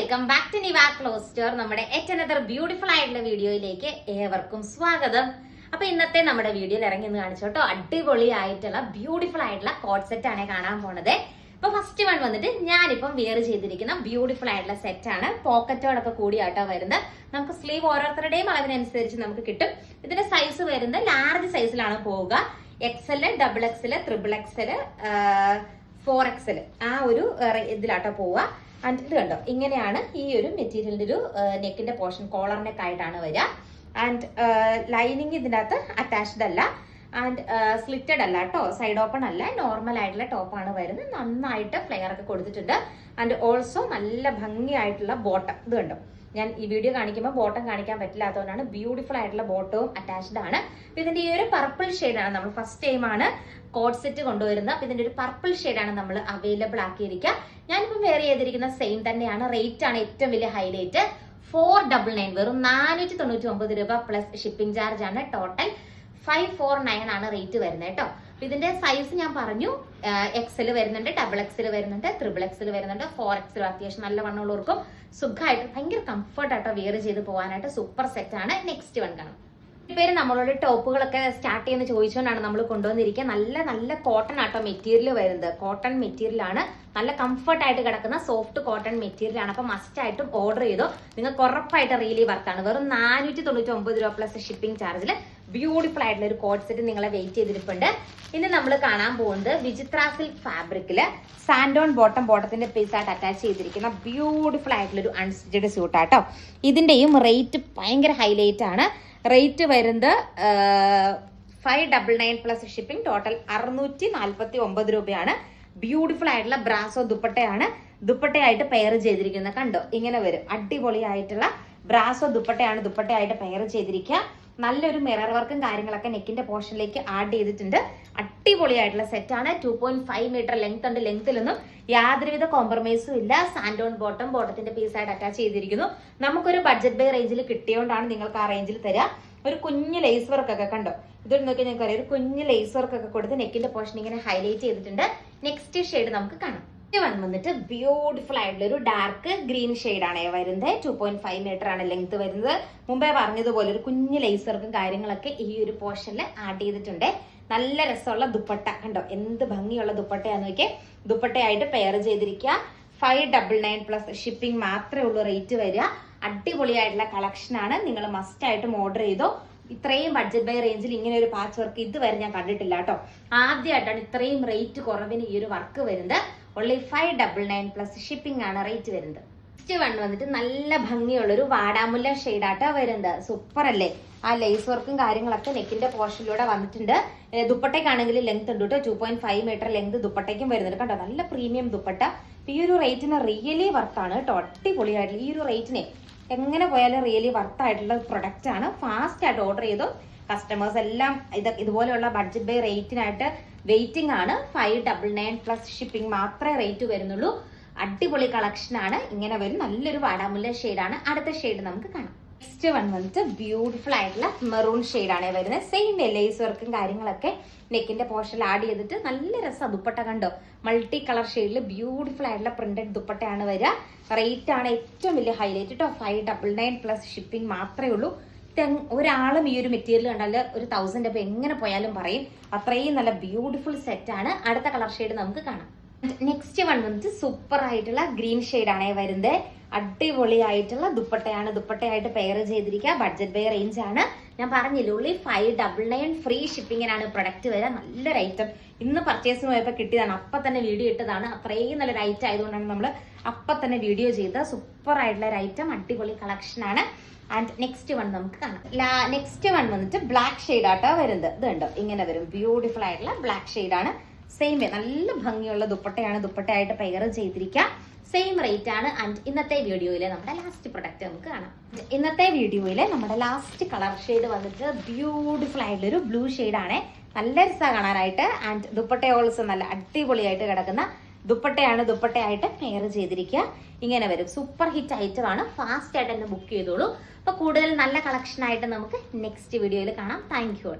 Welcome back to Niva clothes store. നമ്മുടെ yet another beautiful ആയിട്ടുള്ള വീഡിയോയിലേക്ക് ഏവർക്കും സ്വാഗതം. അപ്പൊ ഇന്നത്തെ നമ്മുടെ വീഡിയോയിൽ ഇറങ്ങി ഒന്ന് അടിപൊളി ആയിട്ടുള്ള ബ്യൂട്ടിഫുൾ ആയിട്ടുള്ള കോട്ട് സെറ്റ് ആണ് കാണാൻ പോണത്. അപ്പൊ ഫസ്റ്റ് വൺ വന്നിട്ട് ഞാനിപ്പം വിയർ ചെയ്തിരിക്കുന്ന ബ്യൂട്ടിഫുൾ ആയിട്ടുള്ള സെറ്റ് ആണ്. പോക്കറ്റോടൊക്കെ കൂടിയാട്ടോ വരുന്നത്. നമുക്ക് സ്ലീവ് ഓരോരുത്തരുടെയും അളവിനനുസരിച്ച് നമുക്ക് കിട്ടും. ഇതിന്റെ സൈസ് വരുന്നത് ലാർജ് സൈസിലാണ് പോവുക. XL double XL triple XL four XL ആ ഒരു ഇതിലാട്ടോ പോവുക. ആൻഡ് ഇത് കണ്ടോ? ഇങ്ങനെയാണ് ഈ ഒരു മെറ്റീരിയലിന്റെ ഒരു നെക്കിന്റെ പോർഷൻ കോളർ നെക്ക് ആയിട്ടാണ് വരിക ആൻഡ് ലൈനിങ് ഇതിനകത്ത് അറ്റാച്ച്ഡ് അല്ല. ആൻഡ് സ്ലിറ്റഡ് അല്ല കേട്ടോ സൈഡ് ഓപ്പൺ അല്ല. നോർമൽ ആയിട്ടുള്ള ടോപ്പാണ് വരുന്നത്. നന്നായിട്ട് ഫ്ലെയർ ഒക്കെ കൊടുത്തിട്ടുണ്ട്. ആൻഡ് ഓൾസോ നല്ല ഭംഗിയായിട്ടുള്ള ബോട്ടം ഇത് കണ്ടോ? ഞാൻ ഈ വീഡിയോ കാണിക്കുമ്പോൾ ബോട്ടം കാണിക്കാൻ പറ്റില്ലാത്തതുകൊണ്ടാണ് ബ്യൂട്ടിഫുൾ ആയിട്ടുള്ള ബോട്ടവും അറ്റാച്ച്ഡ് ആണ്. ഇതിന്റെ ഈ ഒരു പർപ്പിൾ ആണ് നമ്മൾ ഫസ്റ്റ് ടൈം ആണ് കോഡ് സെറ്റ് കൊണ്ടുവരുന്നത്. അപ്പൊ ഇതിന്റെ ഒരു പർപ്പിൾ ആണ് നമ്മൾ അവൈലബിൾ ആക്കിയിരിക്കുക. ഞാനിപ്പം വേറെ ചെയ്തിരിക്കുന്ന സെയിം തന്നെയാണ്. റേറ്റ് ആണ് ഏറ്റവും വലിയ ഹൈലൈറ്റ് ഫോർ ഡബിൾ നയൻ വെറും നാനൂറ്റി തൊണ്ണൂറ്റി ഒമ്പത് രൂപ പ്ലസ് ഷിപ്പിംഗ് ചാർജ് ആണ് ടോട്ടൽ ഫൈവ് ഫോർ നയൻ ആണ് റേറ്റ് വരുന്നത് കേട്ടോ. ഇതിന്റെ സൈസ് ഞാൻ പറഞ്ഞു. എക്സിൽ വരുന്നുണ്ട് ഡബിൾ എക്സിൽ വരുന്നുണ്ട് ത്രിബിൾ എക്സിൽ വരുന്നുണ്ട് ഫോർ എക്സിൽ അത്യാവശ്യം നല്ല വണ്ണമുള്ളവർക്കും സുഖമായിട്ട് ഭയങ്കര കംഫർട്ട് ആയിട്ടോ വിയർ ചെയ്ത് പോകാനായിട്ട് സൂപ്പർ സെറ്റ് ആണ്. നെക്സ്റ്റ് വൺ കാണാം. പേര് നമ്മളോട് ടോപ്പുകളൊക്കെ സ്റ്റാർട്ട് ചെയ്യുന്ന ചോദിച്ചുകൊണ്ടാണ് നമ്മൾ കൊണ്ടുവന്നിരിക്കുക. നല്ല നല്ല കോട്ടൺ ആട്ടോ മെറ്റീരിയൽ വരുന്നത്. കോട്ടൺ മെറ്റീരിയലാണ് നല്ല കംഫർട്ട് ആയിട്ട് കിടക്കുന്ന സോഫ്റ്റ് കോട്ടൺ മെറ്റീരിയലാണ് അപ്പൊ മസ്റ്റ് ആയിട്ടും ഓർഡർ ചെയ്തോ. നിങ്ങൾക്ക് ഉറപ്പായിട്ട് റിയലി വർത്താണ് വെറും നാനൂറ്റി തൊണ്ണൂറ്റി ഒമ്പത് രൂപ പ്ലസ് ഷിപ്പിംഗ് ചാർജിൽ ബ്യൂട്ടിഫുൾ ആയിട്ടുള്ള ഒരു കോട്ട് സെറ്റ് നിങ്ങളെ വെയിറ്റ് ചെയ്തിട്ടുണ്ട് ഇന്ന് നമ്മൾ കാണാൻ പോകുന്നത് വിചിത്ര സിൽക്ക് ഫാബ്രിക്കിൽ സാൻഡോൺ ബോട്ടം ബോട്ടത്തിന്റെ പീസ് ആയിട്ട് അറ്റാച്ച് ചെയ്തിരിക്കുന്ന ബ്യൂട്ടിഫുൾ ആയിട്ടുള്ള ഒരു അൺസ്റ്റിച്ചഡ് സ്യൂട്ടാട്ടോ ഇതിന്റെയും റേറ്റ് ഭയങ്കര ഹൈലൈറ്റ് ആണ്. റേറ്റ് വരുന്നത് five double nine plus shipping total അറുന്നൂറ്റി നാൽപ്പത്തി ഒമ്പത് രൂപയാണ്. ബ്യൂട്ടിഫുൾ ആയിട്ടുള്ള ബ്രാസോ ദുപ്പട്ടയാണ്. ദുപ്പട്ടയായിട്ട് പെയർ ചെയ്തിരിക്കുന്നത്. കണ്ടോ? ഇങ്ങനെ വരും. അടിപൊളിയായിട്ടുള്ള ബ്രാസോ ദുപ്പട്ടയാണ് ദുപ്പട്ടയായിട്ട് പെയർ ചെയ്തിരിക്കുക. നല്ലൊരു മിറർ വർക്കും കാര്യങ്ങളൊക്കെ നെക്കിന്റെ പോർഷനിലേക്ക് ആഡ് ചെയ്തിട്ടുണ്ട്. അടിപൊളിയായിട്ടുള്ള സെറ്റാണ് two point five meter length ഉണ്ട് ലെങ്ത്തിലൊന്നും യാതൊരുവിധ കോംപ്രമൈസും ഇല്ല. സാൻഡോൺ ബോട്ടം ബോട്ടത്തിന്റെ പീസായിട്ട് അറ്റാച്ച് ചെയ്തിരിക്കുന്നു. നമുക്കൊരു ബഡ്ജറ്റ് ബൈ റേഞ്ചിൽ കിട്ടിയോണ്ടാണ് നിങ്ങൾക്ക് ആ റേഞ്ചിൽ തരിക ഒരു കുഞ്ഞ് ലേസ് വർക്ക് ഒക്കെ കണ്ടോ? ഇതൊരു നോക്കി നിങ്ങൾക്ക് അറിയാം ഒരു കുഞ്ഞ് ലേസ് വർക്ക് ഒക്കെ കൊടുത്ത് നെക്കിന്റെ പോർഷൻ ഇങ്ങനെ ഹൈലൈറ്റ് ചെയ്തിട്ടുണ്ട്. നെക്സ്റ്റ് ഷെയ്ഡ് നമുക്ക് കാണാം. ഇത് വൺ വന്നിട്ട് ബ്യൂട്ടിഫുൾ ആയിട്ടുള്ള ഒരു ഡാർക്ക് ഗ്രീൻ ആണ് വരുന്നത് ടു പോയിന്റ് ഫൈവ് മീറ്റർ ആണ് ലെങ്ത് വരുന്നത്. മുമ്പേ പറഞ്ഞതുപോലെ ഒരു കുഞ്ഞു ലേസർക്കും കാര്യങ്ങളൊക്കെ ഈ ഒരു പോർഷനിൽ ആഡ് ചെയ്തിട്ടുണ്ട്. നല്ല രസമുള്ള ദുപ്പട്ട. കണ്ടോ? എന്ത് ഭംഗിയുള്ള ദുപ്പട്ടയാന്ന് നോക്കിയേ. ദുപ്പട്ടയായിട്ട് പെയർ ചെയ്തിരിക്കുക. Five double nine plus shipping മാത്രമേ ഉള്ളൂ റേറ്റ് വരിക. അടിപൊളിയായിട്ടുള്ള കളക്ഷൻ ആണ്. നിങ്ങൾ മസ്റ്റ് ആയിട്ടും ഓർഡർ ചെയ്തോ. ഇത്രയും ബഡ്ജറ്റ് ബൈ റേഞ്ചിൽ ഇങ്ങനെ ഒരു പാച്ച് വർക്ക് ഇതുവരെ ഞാൻ കണ്ടിട്ടില്ല കേട്ടോ. ആദ്യമായിട്ടാണ് ഇത്രയും റേറ്റ് കുറവിന് ഈ ഒരു വർക്ക് വരുന്നത്. Only five double nine plus shipping ആണ് റേറ്റ് വരുന്നത്. നെക്സ്റ്റ് വൺ വന്നിട്ട് നല്ല ഭംഗിയുള്ള ഒരു വാടാമുല്ല ഷെയ്ഡാട്ടോ വരുന്നത്. സൂപ്പർ അല്ലേ? ആ ലേസ് വർക്കും കാര്യങ്ങളൊക്കെ നെക്കിന്റെ പോർഷനിലൂടെ വന്നിട്ടുണ്ട്. ദുപ്പട്ടയ്ക്കാണെങ്കിൽ ലെങ്ത് ഉണ്ട് കേട്ടോ two point five meter length ദുപ്പട്ടയ്ക്കും വരുന്നുണ്ട് കേട്ടോ നല്ല പ്രീമിയം ദുപ്പട്ട. ഈ ഒരു റേറ്റിന് റിയലി വർത്താണ് കേട്ടോ അടിപൊളിയായിട്ടുള്ള ഈ ഒരു റേറ്റിനെ എങ്ങനെ പോയാലും റിയലി വർത്തായിട്ടുള്ള പ്രൊഡക്റ്റ് ആണ്. ഫാസ്റ്റ് ആയിട്ട് ഓർഡർ ചെയ്തോ കസ്റ്റമേഴ്സ് എല്ലാം ഇത് ഇതുപോലെയുള്ള ബഡ്ജറ്റ് ബൈ റേറ്റിനായിട്ട് വെയിറ്റിംഗ് ആണ്. Five double nine plus shipping മാത്രമേ റേറ്റ് വരുന്നുള്ളൂ. അടിപൊളി കളക്ഷൻ ആണ്. ഇങ്ങനെ വരും. നല്ലൊരു വാടാമുല്ല ആണ്. അടുത്ത ഷെയ്ഡ് നമുക്ക് കാണാം. നെക്സ്റ്റ് വൺ വന്നിട്ട് ബ്യൂട്ടിഫുൾ ആയിട്ടുള്ള മെറൂൺ ആണ് വരുന്നത്. സെയിം ലേസ് വർക്കും കാര്യങ്ങളൊക്കെ നെക്കിന്റെ പോർഷൻ ആഡ് ചെയ്തിട്ട് നല്ല രസം ദുപ്പട്ട കണ്ടോ? മൾട്ടി കളർ ഷെയ്ഡിൽ ബ്യൂട്ടിഫുൾ ആയിട്ടുള്ള പ്രിന്റഡ് ദുപ്പട്ടയാണ് വരിക. റേറ്റ് ആണ് ഏറ്റവും വലിയ ഹൈലൈറ്റ് കേട്ടോ five double nine plus shipping മാത്രമേ ഉള്ളൂ. ഒരാളും ഈ ഒരു മെറ്റീരിയൽ കണ്ടാൽ ഒരു തൗസൻഡ് അപ്പൊ എങ്ങനെ പോയാലും പറയും. അത്രയും നല്ല ബ്യൂട്ടിഫുൾ സെറ്റ് ആണ്. അടുത്ത കളർ ഷെയ്ഡ് നമുക്ക് കാണാം. നെക്സ്റ്റ് വൺ വന്നിട്ട് സൂപ്പർ ആയിട്ടുള്ള ഗ്രീൻ ആണ് വരുന്നത്. അടിപൊളിയായിട്ടുള്ള ദുപ്പട്ടയാണ്. ദുപ്പട്ടയായിട്ട് പെയർ ചെയ്തിരിക്കുക. ബഡ്ജറ്റ് ബൈ റേഞ്ച് ആണ്. ഞാൻ പറഞ്ഞില്ല only five double nine free ഷിപ്പിങ്ങിനാണ് product വരിക. നല്ലൊരു ഐറ്റം ഇന്ന് പർച്ചേസിന് പോയപ്പോൾ കിട്ടിയതാണ്. അപ്പൊ തന്നെ വീഡിയോ ഇട്ടതാണ്. അത്രയും നല്ലൊരു ഐറ്റം ആയതുകൊണ്ടാണ് നമ്മൾ അപ്പൊ തന്നെ വീഡിയോ ചെയ്ത സൂപ്പർ ആയിട്ടുള്ള ഒരു ഐറ്റം അടിപൊളി കളക്ഷൻ ആണ്. ആൻഡ് നെക്സ്റ്റ് വൺ നമുക്ക് കാണാം. നെക്സ്റ്റ് വൺ വന്നിട്ട് ബ്ലാക്ക് ഷെയ്ഡ് ആട്ടോ വരുന്നത്. ഇത് കണ്ടോ? ഇങ്ങനെ വരും. ബ്യൂട്ടിഫുൾ ആയിട്ടുള്ള ബ്ലാക്ക് ആണ്. സെയിം നല്ല ഭംഗിയുള്ള ദുപ്പട്ടയാണ്. ദുപ്പട്ടയായിട്ട് പെയർ ചെയ്തിരിക്കുക. സെയിം റേറ്റ് ആണ്. ആൻഡ് ഇന്നത്തെ വീഡിയോയിലെ നമ്മുടെ ലാസ്റ്റ് പ്രൊഡക്റ്റ് നമുക്ക് കാണാം. ഇന്നത്തെ വീഡിയോയിലെ നമ്മുടെ ലാസ്റ്റ് കളർ ഷെയ്ഡ് വന്നിട്ട് ബ്യൂട്ടിഫുൾ ആയിട്ടുള്ള ഒരു ബ്ലൂ ആണ്. നല്ല രസമാണ് കാണാനായിട്ട്. ആൻഡ് ദുപ്പട്ട ഓൾസ് നല്ല അടിപൊളിയായിട്ട് കിടക്കുന്ന ദുപ്പട്ടയാണ് ദുപ്പട്ടയായിട്ട് പെയർ ചെയ്തിരിക്കുക. ഇങ്ങനെ വരും. സൂപ്പർ ഹിറ്റ് ഐറ്റം ആണ്. ഫാസ്റ്റ് ആയിട്ട് തന്നെ ബുക്ക് ചെയ്തോളൂ. അപ്പൊ കൂടുതൽ നല്ല കളക്ഷൻ ആയിട്ട് നമുക്ക് നെക്സ്റ്റ് വീഡിയോയിൽ കാണാം. Thank you